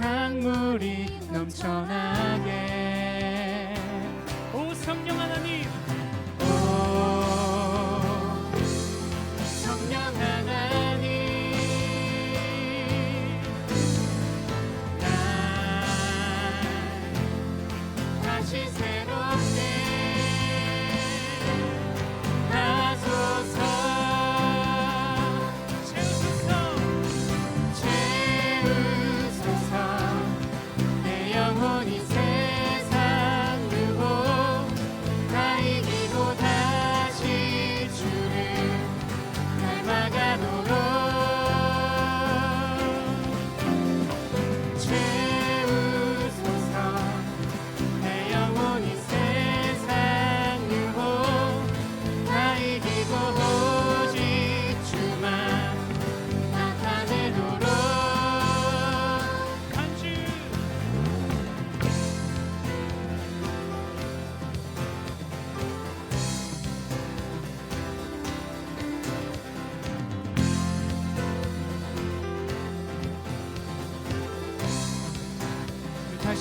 강물이 넘쳐나게. 오 성령 하나님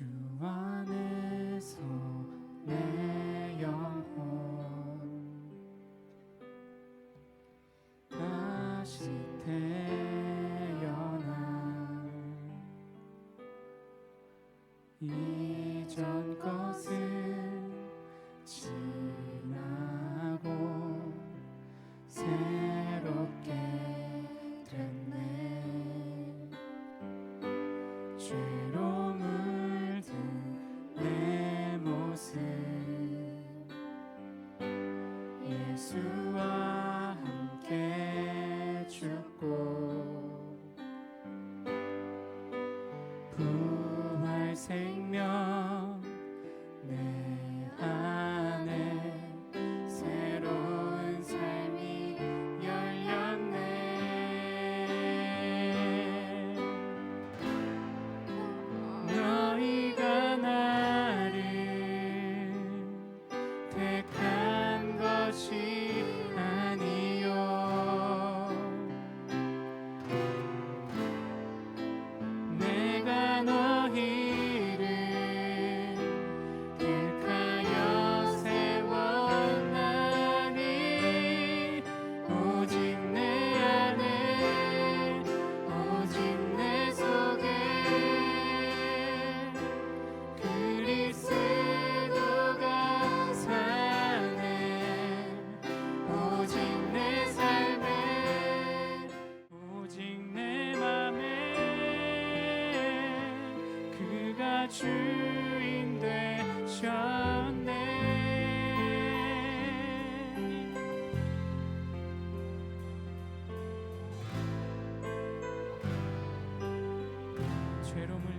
주안 죄로움을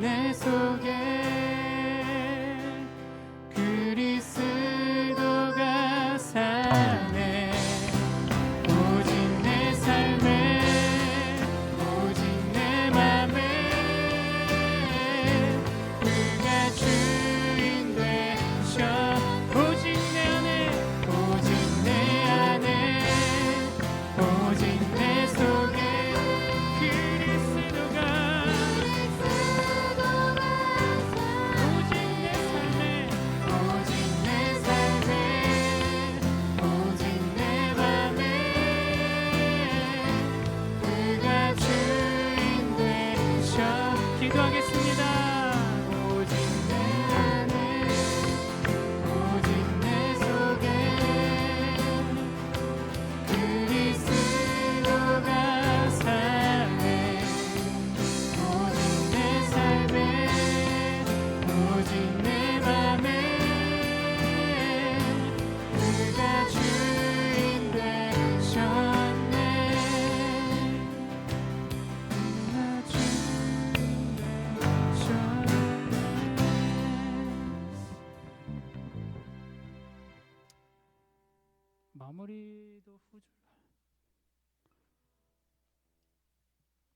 내 속에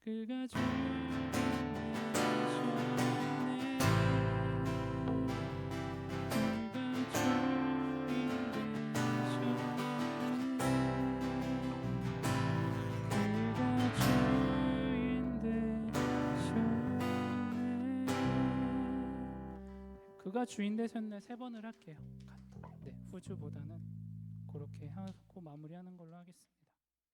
그가 주인 되셨네. 그가 주인 되셨네 세 번을 할게요 네 후주보다는 그렇게 하고 마무리하는 걸로 하겠습니다